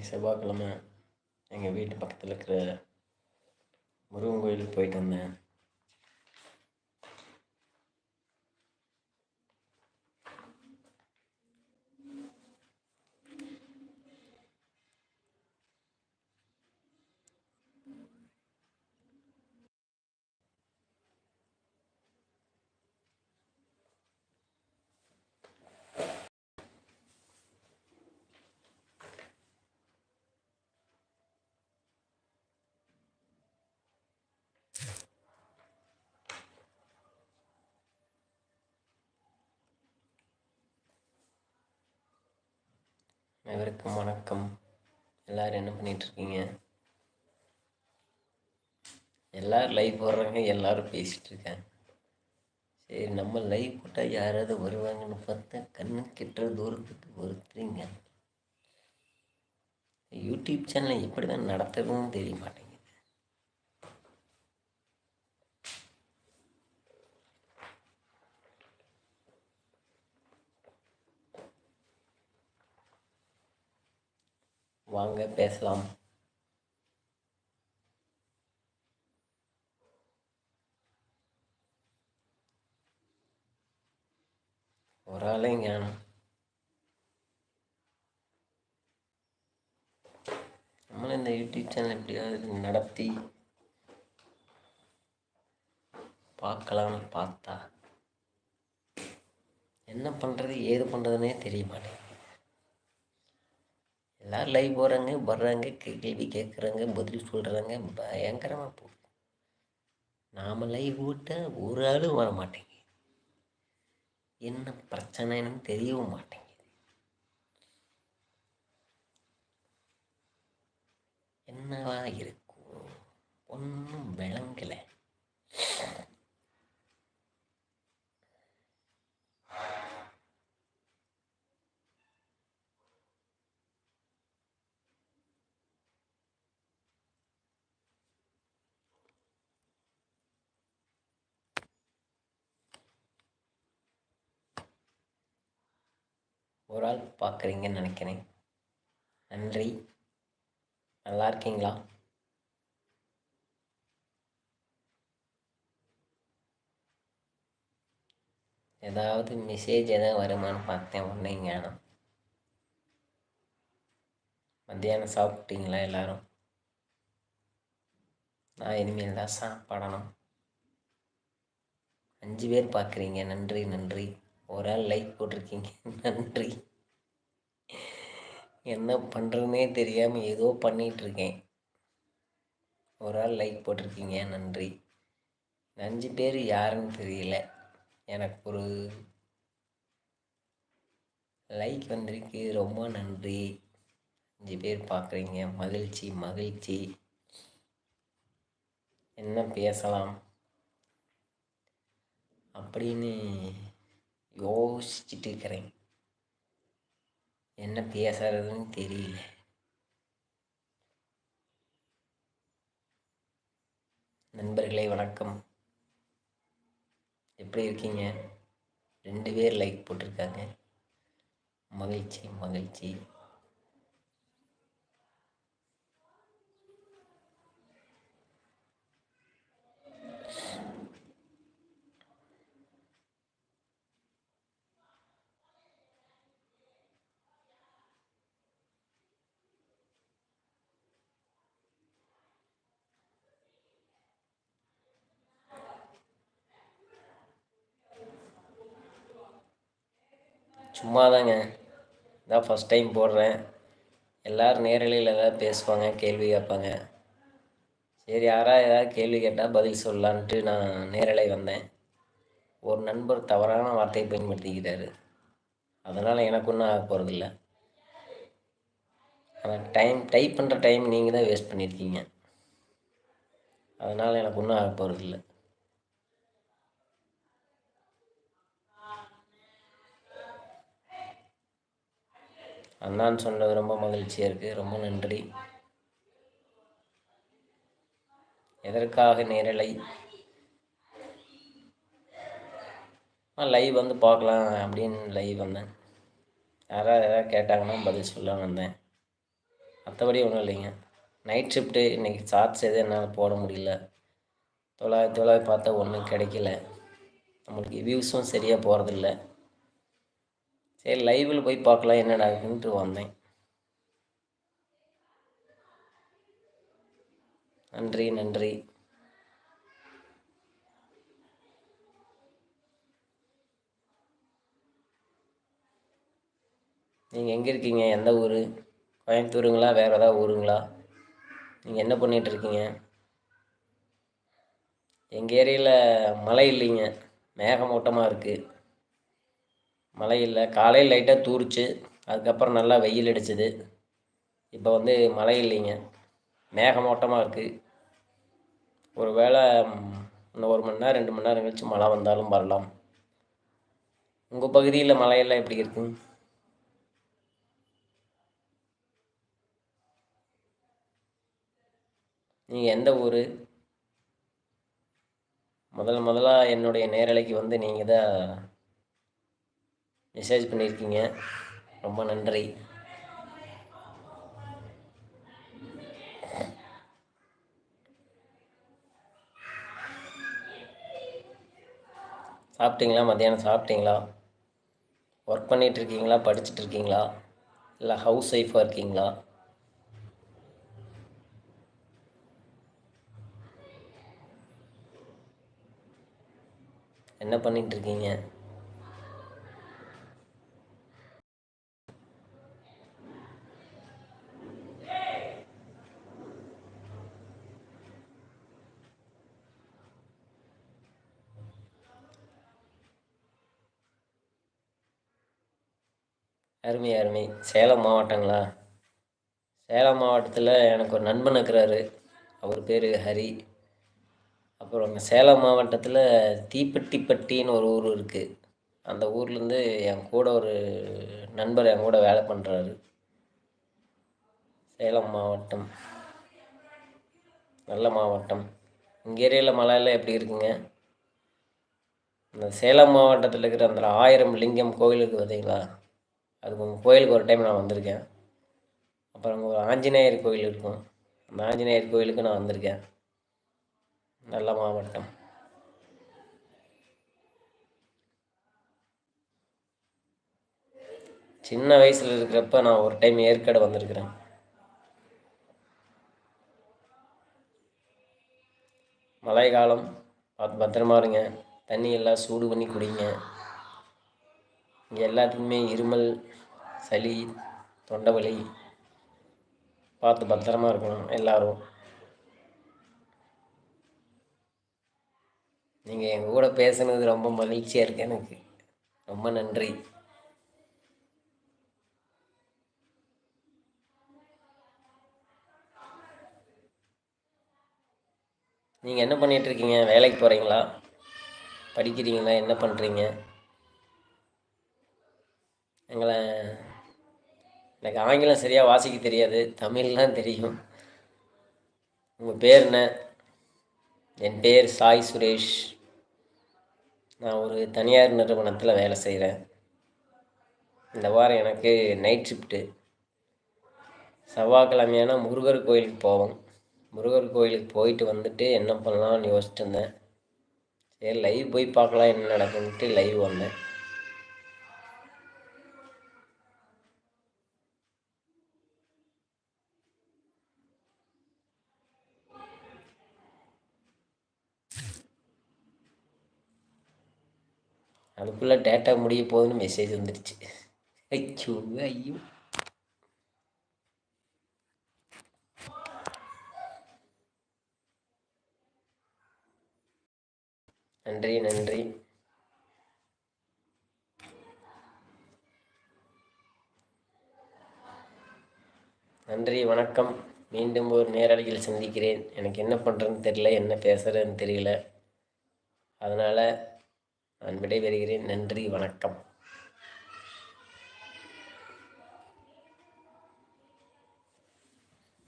இன்னைக்கு செவ்வாய்க்கிழமை எங்கள் வீட்டு பக்கத்தில் இருக்கிற முருகன் கோயிலுக்கு போயிட்டு வந்தேன். அனைவருக்கும் வணக்கம். எல்லோரும் என்ன பண்ணிகிட்ருக்கீங்க எல்லோரும் லைவ் போடுறாங்க எல்லோரும் பேசிகிட்ருக்கேன் சரி நம்ம லைவ் போட்டால் யாராவது வருவாங்கன்னு பார்த்தா கண்ணு கெட்டுற தூரத்துக்கு ஒருத்தரிங்க. யூடியூப் சேனலை எப்படி தான் நடத்துறதுன்னு தெரிய மாட்டேங்குது. வாங்க பேசலாம். ஒரு ஆளே ஞானம் நம்மளும் இந்த யூடியூப் சேனல் எப்படியாவது நடத்தி பார்க்கலாம்னு பார்த்தா என்ன பண்ணுறது ஏது பண்ணுறதுனே தெரிய மாட்டேங்குது. எல்லோரும் லைவ் போகிறாங்க வர்றாங்க கேள்வி கேட்குறாங்க பதில் சொல்கிறாங்க பயங்கரமாக போகுது. நாம் லைவ் விட்டால் ஒரு ஆளும் வர மாட்டேங்க என்ன பிரச்சனைன்னு தெரியவும் மாட்டேங்குது. என்னவா இருக்கும்? ஒன்றும் விளங்கலை. ஒரு ஆள் பார்க்குறீங்கன்னு நினைக்கிறேன். நன்றி. நல்லா இருக்கீங்களா? ஏதாவது மெசேஜ் எதாவது வருமானு பார்த்தேன் ஒன்றே ஞானம் மத்தியானம் சாப்பிட்டீங்களா எல்லோரும்? நான் இனிமேல் தான் சாப்பிடணும். அஞ்சு பேர் பார்க்குறீங்க. நன்றி நன்றி. ஒரு ஆள் லைக் போட்டிருக்கீங்க. நன்றி. என்ன பண்ணுறதுனே தெரியாமல் ஏதோ பண்ணிகிட்ருக்கேன் ஒரு ஆள் லைக் போட்டிருக்கீங்க. நன்றி. அஞ்சு பேர் யாருன்னு தெரியல. எனக்கு ஒரு லைக் வந்திருக்கு. ரொம்ப நன்றி. அஞ்சு பேர் பார்க்குறீங்க மகிழ்ச்சி மகிழ்ச்சி. என்ன பேசலாம்? அப்படின்னு யோசிச்சுட்டு இருக்கிறேன் என்ன பேசுறதுன்னு தெரியல. நண்பர்களே வணக்கம். எப்படி இருக்கீங்க? ரெண்டு பேர் லைக் போட்டிருக்காங்க. மகிழ்ச்சி மகிழ்ச்சி. சும்மா தாங்க இதான் ஃபஸ்ட் டைம் போடுறேன். எல்லோரும் நேரலையில் ஏதாவது பேசுவாங்க கேள்வி கேட்பாங்க. சரி யாராவது ஏதாவது கேள்வி கேட்டால் பதில் சொல்லலான்ட்டு நான் நேரலை வந்தேன். ஒரு நண்பர் தவறான வார்த்தையை பயன்படுத்திக்கிறாரு அதனால் எனக்கு ஒன்றும் ஆக போகிறதில்ல ஆனால் டைம் டைப் பண்ணுற டைம் நீங்கள் தான் வேஸ்ட் பண்ணியிருக்கீங்க அதனால் எனக்கு ஒன்றும் ஆக போகிறதில்ல அண்ணான்னு சொன்னது ரொம்ப மகிழ்ச்சியாக இருக்குது ரொம்ப நன்றி. எதற்காக நேரலை? லைவ் வந்து பார்க்கலாம் அப்படின்னு லைவ் வந்தேன். யாராவது எதாவது கேட்டாங்கன்னா பதில் சொல்ல வந்தேன். மற்றபடி ஒன்றும் இல்லைங்க. நைட் ஷிஃப்ட்டு இன்றைக்கி சார்ஜ் எதுவும் என்னால் போட முடியல. தொள்ளாயிரத்தி தொள்ளாயிரத்தி பார்த்தா ஒன்றும் கிடைக்கல. நம்மளுக்கு வியூஸும் சரியாக போகிறதில்ல சரி லைவில் போய் பார்க்கலாம் என்ன நடக்குன்ட்டு வந்தேன். நன்றி நன்றி. நீங்கள் எங்கே இருக்கீங்க? எந்த ஊர்? கோயம்புத்தூருங்களா? வேறு ஏதாவது ஊருங்களா? நீங்கள் என்ன பண்ணிகிட்டு இருக்கீங்க? எங்கள் ஏரியாவில் மழை இல்லைங்க. மேகமூட்டமாக இருக்குது மழை இல்லை. காலையில் லைட்டாக தூரிச்சு. அதுக்கப்புறம் நல்லா வெயில் அடிச்சுது. இப்போ வந்து மழை இல்லைங்க. மேகமூட்டமாக இருக்குது ஒரு வேளை இன்னும் ஒரு மணி நேரம் ரெண்டு மணி நேரம் கழிச்சு மழை வந்தாலும் வரலாம். உங்கள் பகுதியில் மழையெல்லாம் எப்படி இருக்குங்க நீங்கள் எந்த ஊர்? முதல் முதலாக என்னுடைய நேரலைக்கு வந்து நீங்கள் தான் மெசேஜ் பண்ணியிருக்கீங்க. ரொம்ப நன்றி. சாப்பிட்டீங்களா? மத்தியானம் சாப்பிட்டீங்களா? ஒர்க் பண்ணிகிட்ருக்கீங்களா படிச்சுட்ருக்கீங்களா இல்லை ஹவுஸ் ஒய்ஃபாக இருக்கீங்களா? என்ன பண்ணிகிட்ருக்கீங்க அருமை அருமை. சேலம் மாவட்டங்களா? சேலம் மாவட்டத்தில் எனக்கு ஒரு நண்பன் இருக்கிறாரு. அவர் பேர் ஹரி. அப்புறம் சேலம் மாவட்டத்தில் தீப்பெட்டிப்பட்டின்னு ஒரு ஊர் இருக்குது அந்த ஊர்லேருந்து என் கூட ஒரு நண்பர் என் கூட வேலை பண்ணுறாரு சேலம் மாவட்டம். நல்ல மாவட்டம். இங்கே ஏரியாவில் மலையெல்லாம் எப்படி இருக்குங்க? இந்த சேலம் மாவட்டத்தில் இருக்கிற அந்த ஆயிரம் லிங்கம் கோயிலுக்கு பார்த்தீங்களா அதுக்கு உங்கள் கோயிலுக்கு ஒரு டைம் நான் வந்திருக்கேன். அப்புறம் அங்கே ஒரு ஆஞ்சநேயர் கோயில் இருக்கும். அந்த ஆஞ்சநேயர் கோயிலுக்கு நான் வந்திருக்கேன். நல்ல மாவட்டம். சின்ன வயசில் இருக்கிறப்ப நான் ஒரு டைம் ஏற்காடு வந்திருக்கிறேன். மழை காலம் பார்த்து பத்திரமா இருங்க. தண்ணி எல்லாம் சூடு பண்ணி குடிங்க. இங்கே எல்லாத்துக்குமே இருமல் சளி தொண்டை வலி. பார்த்து பத்திரமா இருக்கணும் எல்லோரும். நீங்கள் எங்கள் கூட பேசுனது ரொம்ப மகிழ்ச்சியாக இருக்குது எனக்கு. ரொம்ப நன்றி. நீங்கள் என்ன பண்ணிகிட்ருக்கீங்க வேலைக்கு போகிறீங்களா படிக்கிறீங்களா? என்ன பண்ணுறீங்க எங்களை எனக்கு ஆங்கிலம் சரியாக வாசிக்க தெரியாது தமிழ்லாம் தெரியும். உங்கள் பேர் என்ன? என் பேர் சாய் சுரேஷ். நான் ஒரு தனியார் நிறுவனத்தில் வேலை செய்கிறேன் இந்த வாரம் எனக்கு நைட் ஷிஃப்ட்டு செவ்வாய்க்கிழமையான முருகர் கோயிலுக்கு போவோம். முருகர் கோயிலுக்கு போயிட்டு வந்துட்டு என்ன பண்ணலாம்னு யோசிச்சுட்டு இருந்தேன். சரி லைவ் போய் பார்க்கலாம் என்ன நடக்குன்ட்டு லைவ் வந்தேன். அதுக்குள்ளே டேட்டா முடிய போகுதுன்னு மெசேஜ் வந்துடுச்சு ஐயோ ஐயோ. நன்றி நன்றி. நன்றி வணக்கம். மீண்டும் ஒரு நேரடியில் சந்திக்கிறேன். எனக்கு என்ன பண்ணுறதுன்னு தெரியல என்ன பேசுகிறதுன்னு தெரியல. அதனால் நான் விடைபெறுகிறேன். நன்றி வணக்கம்.